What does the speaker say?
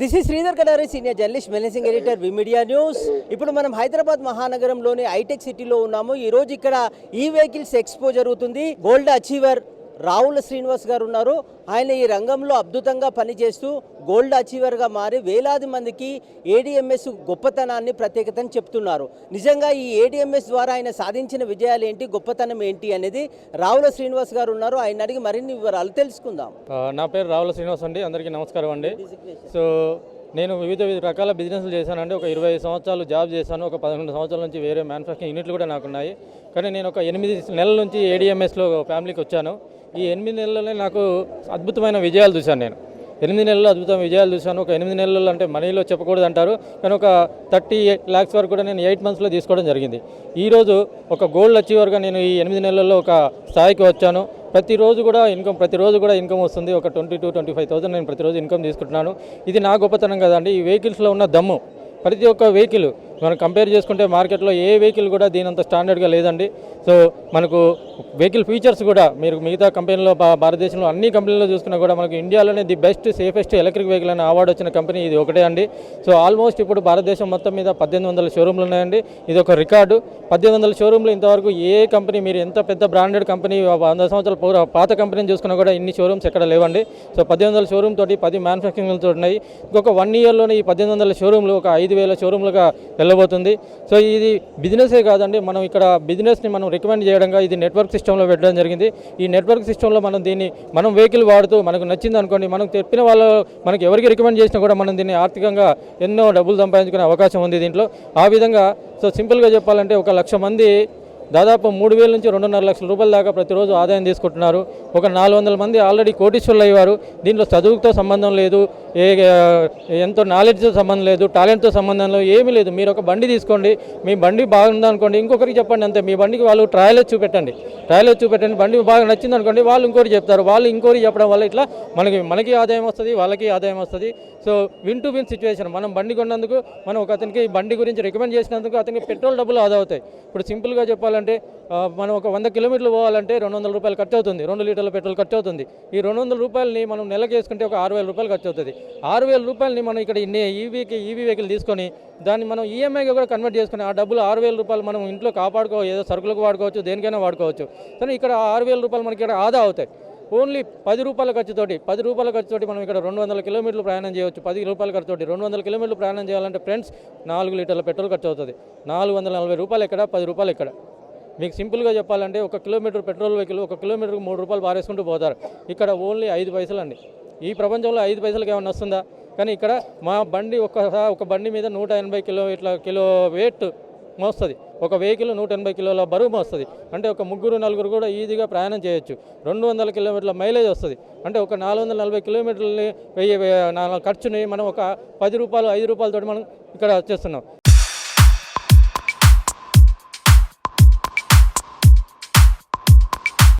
This is Sridhar Kadari senior journalist managing editor V media news ఇప్పుడు మనం Hyderabad మహానగరంలోని hitech సిటీలో ఉన్నాము. ఈ రోజు ఇక్కడ ఈ వెహికల్స్ ఎక్స్పో జరుగుతుంది. గోల్డ్ అచీవర్ రావుల శ్రీనివాస్ గారు ఉన్నారు. ఆయన ఈ రంగంలో అద్భుతంగా పనిచేస్తూ గోల్డ్ అచీవర్గా మారి వేలాది మందికి ఏడిఎంఎస్ గొప్పతనాన్ని ప్రత్యేకతని చెప్తున్నారు. నిజంగా ఈ ఏడిఎంఎస్ ద్వారా ఆయన సాధించిన విజయాలు ఏంటి గొప్పతనం ఏంటి అనేది రావుల శ్రీనివాస్ గారు ఉన్నారు. ఆయన అడిగి మరిన్ని వివరాలు తెలుసుకుందాం. నా పేరు రావుల శ్రీనివాస్ అండి. అందరికీ నమస్కారం అండి. సో నేను వివిధ వివిధ రకాల బిజినెస్లు చేశానండి. ఒక ఇరవై సంవత్సరాలు జాబ్ చేశాను. ఒక పదకొండు సంవత్సరాల నుంచి వేరే మ్యానుఫ్యాక్చరింగ్ యూనిట్లు కూడా నాకున్నాయి. కానీ నేను ఒక ఎనిమిది నెలల నుంచి ఏడిఎంఎస్లో ఫ్యామిలీకి వచ్చాను. ఈ ఎనిమిది నెలలనే నాకు అద్భుతమైన విజయాలు చూశాను నేను. ఎనిమిది నెలల్లో అద్భుతమైన విజయాలు చూశాను. ఒక ఎనిమిది నెలలు అంటే మనీలో చెప్పకూడదు అంటారు కానీ ఒక థర్టీ ల్యాక్స్ వరకు కూడా నేను ఎయిట్ మంత్స్లో తీసుకోవడం జరిగింది. ఈరోజు ఒక గోల్డ్ అచీవర్గా నేను ఈ ఎనిమిది నెలల్లో ఒక స్థాయికి వచ్చాను. ప్రతిరోజు కూడా ఇన్కమ్ ప్రతిరోజు కూడా ఇన్కమ్ వస్తుంది. ఒక twenty two twenty five thousand నేను ప్రతిరోజు ఇన్కమ్ తీసుకుంటున్నాను. ఇది నా గొప్పతనం కదండి. ఈ వెహికల్స్లో ఉన్న దమ్ము. ప్రతి ఒక్క వెహికల్ మనం కంపేర్ చేసుకుంటే మార్కెట్లో ఏ వెహికల్ కూడా దీనంత స్టాండర్డ్గా లేదండి. సో మనకు వెహికల్ ఫీచర్స్ కూడా మీరు మిగతా కంపెనీలో భా- భారతదేశంలో అన్ని కంపెనీలో చూసుకున్నా కూడా మనకు ఇండియాలోనే the best safest electric vehicle అనే అవార్డు వచ్చిన కంపెనీ ఇది ఒకటే అండి. సో ఆల్మోస్ట్ ఇప్పుడు భారతదేశం మొత్తం మీద పద్దెనిమిది వందల షోరూమ్లు ఉన్నాయండి. ఇది ఒక రికార్డు పద్దెనిమిది వందల షోరూమ్లు ఇంతవరకు ఏ కంపెనీ మీరు ఎంత పెద్ద బ్రాండెడ్ కంపెనీ వంద సంవత్సరాల పూర్వ పాత కంపెనీని చూసుకున్నా కూడా ఇన్ని షోరూమ్స్ ఎక్కడ లేవండి. సో పద్దెనిమిది వందల షోరూమ్ తోటి పది మ్యానుఫ్యాక్చరింగ్లతో ఉన్నాయి. ఇంకొక వన్ ఇయర్లోనే ఈ పద్దెనిమిది వందల షోరూమ్లు ఒక ఐదు వేల షోరూమ్లుగా వెళ్ళబోతుంది సో ఇది బిజినెసే కాదండి. మనం ఇక్కడ బిజినెస్ని మనం రికమెండ్ చేయడంగా ఇది నెట్వర్క్ సిస్టంలో పెట్టడం జరిగింది. ఈ నెట్వర్క్ సిస్టంలో మనం దీన్ని మనం వెహికల్ వాడుతూ మనకు నచ్చింది అనుకోండి మనం చెప్పిన వాళ్ళు మనకి ఎవరికి రికమెండ్ చేసినా కూడా మనం దీన్ని ఆర్థికంగా ఎన్నో డబ్బులు సంపాదించుకునే అవకాశం ఉంది దీంట్లో. ఆ విధంగా సో సింపుల్గా చెప్పాలంటే ఒక లక్ష మంది దాదాపు మూడు వేల నుంచి రెండున్నర లక్షల రూపాయల దాకా ప్రతిరోజు ఆదాయం తీసుకుంటున్నారు. ఒక నాలుగు వందల మంది ఆల్రెడీ కోటీశ్వరులు అయ్యారు దీంట్లో చదువుతో సంబంధం లేదు. ఏ ఎంతో నాలెడ్జ్తో సంబంధం లేదు టాలెంట్తో సంబంధం లేదు ఏమీ లేదు. మీరు ఒక బండి తీసుకోండి మీ బండి బాగుంది అనుకోండి ఇంకొకరికి చెప్పండి అంతే. మీ బండికి వాళ్ళు ట్రయల్ చూపెట్టండి. ట్రయల్ చూపెట్టండి బండి బాగా నచ్చింది అనుకోండి వాళ్ళు ఇంకోటి చెప్తారు. వాళ్ళు ఇంకోటి చెప్పడం వల్ల ఇట్లా మనకి మనకి ఆదాయం వస్తుంది వాళ్ళకి ఆదాయం వస్తుంది. So win to win situation మనం బండి కొన్నందుకు మనం ఒక అతనికి బండి గురించి రికమెండ్ చేసినందుకు అతనికి పెట్రోల్ డబ్బులు ఆదా అవుతాయి. ఇప్పుడు సింపుల్గా చెప్పాలంటే మనం ఒక వంద కిలోమీటర్లు పోవాలంటే రెండు వందల రూపాయలు ఖర్చు అవుతుంది. రెండు లీటర్ల పెట్రోల్ ఖర్చు అవుతుంది. ఈ రెండు వందల రూపాయలని మనం నెలకి వేసుకుంటే ఒక ఆరు వేల రూపాయలు ఖర్చు అవుతుంది. ఆరు వేల రూపాయలని మనం ఇక్కడ ఇన్ని ఈవీకి ఈవీ వెహికల్ తీసుకొని దాన్ని మనం ఈఎంఐగా కూడా కన్వర్ట్ చేసుకుని ఆ డబ్బులు ఆరు వేల రూపాయలు మనం ఇంట్లో కాపాడుకో ఏదో సరుకులకు వాడుకోవచ్చు దేనికైనా వాడుకోవచ్చు. కానీ ఇక్కడ ఆరు వేల రూపాయలు మనకి ఇక్కడ ఆదా అవుతాయి. ఓన్లీ పది రూపాయల ఖర్చుతోటి పది రూపాయల ఖర్చుతోటి మనం ఇక్కడ రెండు వందల కిలోమీటర్లు ప్రయాణం చేయవచ్చు. పది రూపాయల ఖర్చుతోటి రెండు వందల కిలోమీటర్లు ప్రయాణం చేయాలంటే ఫ్రెండ్స్ నాలుగు లీటర్ల పెట్రోల్ ఖర్చు అవుతుంది. నాలుగు వందల నలభై రూపాయలు ఇక్కడ పది రూపాయలు ఇక్కడ మీకు సింపుల్గా చెప్పాలంటే ఒక కిలోమీటర్ పెట్రోల్ వెహికల్ ఒక కిలోమీటర్కి మూడు రూపాయలు పారేసుకుంటూ పోతారు. ఇక్కడ ఓన్లీ ఐదు పైసలు అండి ఈ ప్రపంచంలో ఐదు పైసలకి ఏమైనా వస్తుందా? కానీ ఇక్కడ మా బండి ఒక ఒక బండి మీద నూట ఎనభై కిలో ఇట్లా కిలో వెయిట్ మోస్తుంది. ఒక వెహికల్ నూట ఎనభై కిలోల బరువు మోస్తుంది. అంటే ఒక ముగ్గురు నలుగురు కూడా ఈజీగా ప్రయాణం చేయొచ్చు. రెండు వందల కిలోమీటర్ల మైలేజ్ వస్తుంది. అంటే ఒక నాలుగు వందల నలభై కిలోమీటర్లని వెయ్యి ఖర్చుని మనం ఒక పది రూపాయలు ఐదు రూపాయలతోటి మనం ఇక్కడ వచ్చేస్తున్నాం.